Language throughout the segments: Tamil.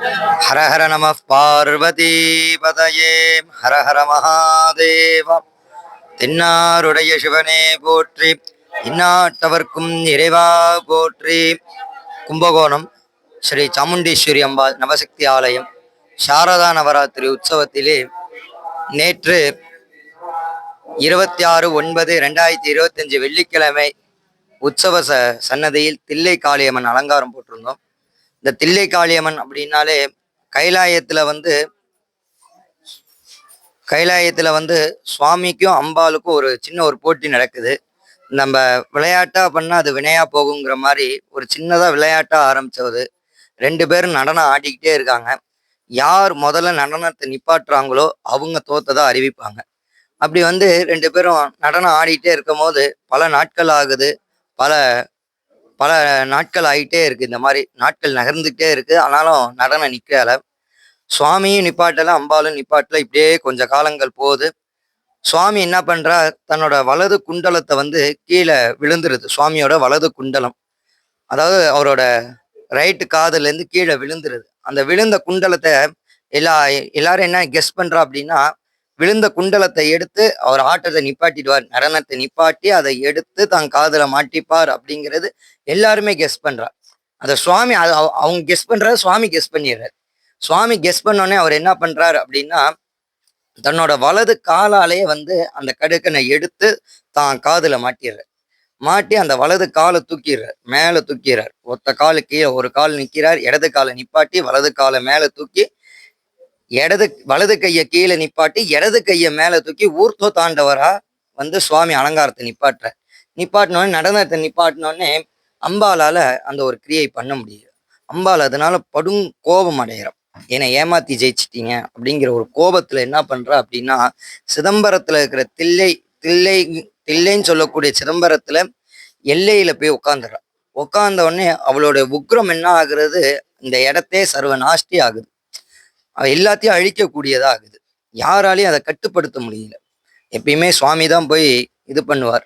ஹர ஹர நம பார்வதி பதயே. ஹர ஹர மகாதேவ. தென்னாருடைய சிவனே போற்றி. இந்நாட்டவர்க்கும் இறைவா போற்றி. கும்பகோணம் ஸ்ரீ சாமுண்டீஸ்வரி அம்பாள் நவசக்தி ஆலயம் சாரதா நவராத்திரி உற்சவத்திலே நேற்று இருபத்தி ஆறு ஒன்பது ரெண்டாயிரத்தி இருபத்தஞ்சு வெள்ளிக்கிழமை உற்சவ ச சன்னதியில் தில்லை காளியம்மன் அலங்காரம் போட்டிருந்தோம். இந்த தில்லை காளியம்மன் அப்படின்னாலே கைலாயத்தில் வந்து கைலாயத்தில் வந்து சுவாமிக்கும் அம்பாளுக்கும் ஒரு சின்ன ஒரு போட்டி நடக்குது. நம்ம விளையாட்டா பண்ணால் அது வினையா போகுங்கிற மாதிரி ஒரு சின்னதாக விளையாட்டாக ஆரம்பிச்சது. ரெண்டு பேரும் நடனம் ஆடிக்கிட்டே இருக்காங்க. யார் முதல்ல நடனத்தை நிப்பாட்டுறாங்களோ அவங்க தோத்ததாக அறிவிப்பாங்க. அப்படி வந்து ரெண்டு பேரும் நடனம் ஆடிக்கிட்டே இருக்கும் போது பல நாட்கள் ஆகுது. பல பல நாட்கள் ஆகிட்டே இருக்குது இந்த மாதிரி நாட்கள் நகர்ந்துகிட்டே இருக்குது ஆனாலும் நடனம் நிற்கல சுவாமியும் நிப்பாட்டல அம்பாலும் நிப்பாட்டல. இப்படியே கொஞ்சம் காலங்கள் போகுது. சுவாமி என்ன பண்ணுறா தன்னோட வலது குண்டலத்தை வந்து கீழே விழுந்துருது. சுவாமியோட வலது குண்டலம். அதாவது அவரோட ரைட்டு காதுலேருந்து கீழே விழுந்துருது. அந்த விழுந்த குண்டலத்தை எல்லா எல்லாரும் என்ன கெஸ் பண்ணுறா அப்படின்னா விழுந்த குண்டலத்தை எடுத்து அவர் ஆட்டத்தை நிப்பாட்டிடுவார். நடனத்தை நிப்பாட்டி அதை எடுத்து தான் காதில் மாட்டிப்பார் அப்படிங்கிறது எல்லாருமே கெஸ் பண்ணுறார் அந்த சுவாமி அது அவங்க கெஸ் பண்ணுறாரு சுவாமி கெஸ் பண்ணிடுறாரு. சுவாமி கெஸ் பண்ணோடனே அவர் என்ன பண்ணுறாரு அப்படின்னா தன்னோட வலது காலாலேயே வந்து அந்த கடுக்கனை எடுத்து தான் காதில் மாட்டிடுறார். மாட்டி அந்த வலது காலை தூக்கிடுறார் மேலே தூக்கிறார் ஒத்த காலு கீழே ஒரு கால் நிற்கிறார் இடது காலை நிப்பாட்டி வலது காலை மேலே தூக்கி இடது வலது கையை கீழே நிப்பாட்டி இடது கையை மேலே தூக்கி ஊர்த்தோ தாண்டவரா வந்து சுவாமி அலங்காரத்தை நிப்பாட்டுற நிப்பாட்டினோடனே நடனத்தை நிப்பாட்டினோடனே அம்பாலால் அந்த ஒரு கிரியை பண்ண முடியுது. அம்பால் அதனால படும் கோபம் அடைகிறான் என்னை ஏமாத்தி ஜெயிச்சிட்டீங்க அப்படிங்கிற ஒரு கோபத்தில் என்ன பண்றா அப்படின்னா சிதம்பரத்துல இருக்கிற தில்லை தில்லை தில்லைன்னு சொல்லக்கூடிய சிதம்பரத்தில் எல்லையில் போய் உட்காந்துடுறா உட்காந்த உடனே அவளோட உக்ரம் என்ன ஆகுறது? இந்த இடத்தே சர்வ நாஷ்டி ஆகுது. எல்லாத்தையும் அழிக்கக்கூடியதாக ஆகுது யாராலையும் அதை கட்டுப்படுத்த முடியல. எப்பயுமே சுவாமி தான் போய் இது பண்ணுவார்.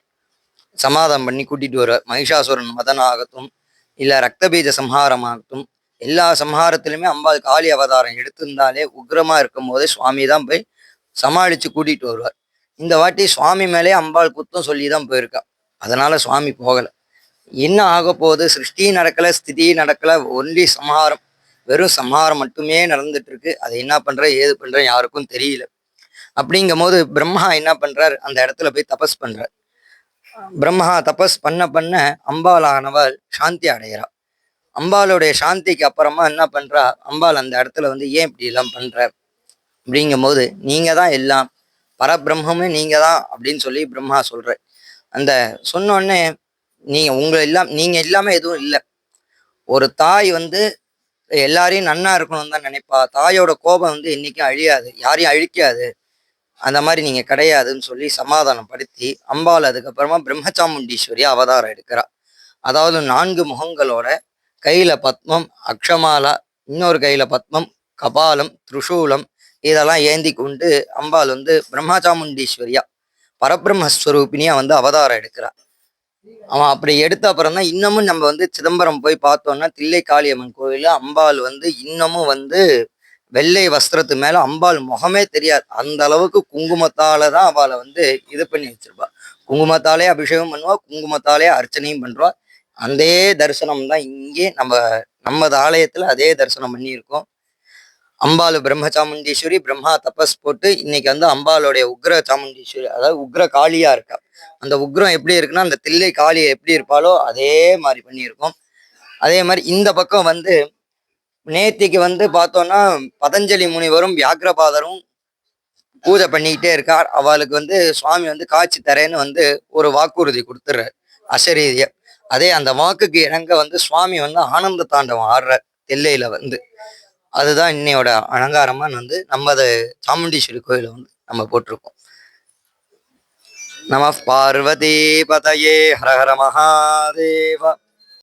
சமாதம் பண்ணி கூட்டிட்டு வருவார். மகிஷாசுரன் மதனாகட்டும் ஆகட்டும் இல்ல சம்ஹாரமாகட்டும் சம்ஹாரம் ஆகட்டும் எல்லா சம்ஹாரத்திலுமே அம்பாள் காளி அவதாரம் எடுத்திருந்தாலே உக்ரமாக இருக்கும் போதே சுவாமி தான் போய் சமாளிச்சு கூட்டிட்டு வருவார். இந்த வாட்டி சுவாமி மேலே அம்பாள் குத்தம் சொல்லி தான் போயிருக்கா. அதனால சுவாமி போகல. என்ன ஆக போகுது சிருஷ்டி நடக்கல ஸ்திதி நடக்கல ஒன்லி சம்ஹாரம். வெறும் சம்ஹாரம் மட்டுமே நடந்துட்டு இருக்கு அதை என்ன பண்ற ஏது பண்ற யாருக்கும் தெரியல. அப்படிங்கும் போது பிரம்மா என்ன பண்றார் அந்த இடத்துல போய் தபஸ் பண்றார். பிரம்மா தபஸ் பண்ண பண்ண அம்பாலானவள் சாந்தி அடைகிறார் அம்பாளுடைய சாந்திக்கு அப்புறமா என்ன பண்றா அம்பாள் அந்த இடத்துல வந்து ஏன் இப்படி எல்லாம் பண்ற அப்படிங்கும்போது நீங்க தான் எல்லாம் பரபிரம்மே நீங்க தான் அப்படின்னு சொல்லி பிரம்மா சொல்ற அந்த சொன்னோடனே நீங்க உங்களை எல்லாம் நீங்க எல்லாமே எதுவும் இல்லை. ஒரு தாய் வந்து எல்லாரையும் நன்னா இருக்கணும்னு தான் நினைப்பா. தாயோட கோபம் வந்து என்றைக்கும் அழியாது. யாரையும் அழிக்காது. அந்த மாதிரி நீங்க கிடையாதுன்னு சொல்லி சமாதானப்படுத்தி அம்பாள் அதுக்கப்புறமா பிரம்மச்சாமுண்டீஸ்வரி அவதாரம் எடுக்கிறா. அதாவது நான்கு முகங்களோட கையில் பத்மம் அக்ஷமாலா இன்னொரு கையில் பத்மம் கபாலம் திரிசூலம் இதெல்லாம் ஏந்தி கொண்டு அம்பாள் வந்து பிரம்மச்சாமுண்டீஸ்வரியா பரபிரம்மஸ்வரூபினியாக வந்து அவதாரம் எடுக்கிறா. அவன் அப்படி எடுத்த அப்புறம் தான் இன்னமும் நம்ம வந்து சிதம்பரம் போய் பார்த்தோம்னா தில்லை காளியம்மன் கோயில்ல அம்பாள் வந்து இன்னமும் வந்து வெள்ளை வஸ்திரத்து மேல அம்பாள் முகமே தெரியாது. அந்த அளவுக்கு குங்குமத்தால தான் அவளை வந்து இது பண்ணி வச்சிருப்பா. குங்குமத்தாலே அபிஷேகம் பண்ணுவா குங்குமத்தாலே அர்ச்சனையும் பண்றா. அதே தரிசனம் தான் இங்கே நம்ம நமது ஆலயத்துல அதே தரிசனம் பண்ணியிருக்கோம். அம்பாள் பிரம்ம சாமுண்டீஸ்வரி பிரம்மா தபஸ் போட்டு இன்னைக்கு வந்து அம்பாளுடைய உக்ர சாமுண்டீஸ்வரி அதாவது உக்ர காளியா இருக்கா. அந்த உக்ரம் எப்படி இருக்குன்னா அந்த தில்லை காளியை எப்படி இருப்பாளோ அதே மாதிரி பண்ணியிருக்கோம். அதே மாதிரி இந்த பக்கம் வந்து நேத்திக்கு வந்து பார்த்தோம்னா பதஞ்சலி முனிவரும் வியாக்கிரபாதரும் பூஜை பண்ணிக்கிட்டே இருக்கார். அவளுக்கு வந்து சுவாமி வந்து காட்சி தரேன்னு வந்து ஒரு வாக்குறுதி கொடுத்துட்றாரு அசரீதியை அதே அந்த வாக்குக்கு இணங்க வந்து சுவாமி வந்து ஆனந்த தாண்டவம் ஆடுறார் தில்லையில வந்து. அதுதான் இன்னையோட அலங்காரமாக வந்து நம்ம அதை சாமுண்டீஸ்வரி கோயிலை வந்து நம்ம போட்டிருக்கோம். நம பார்வதி பதையே ஹர ஹர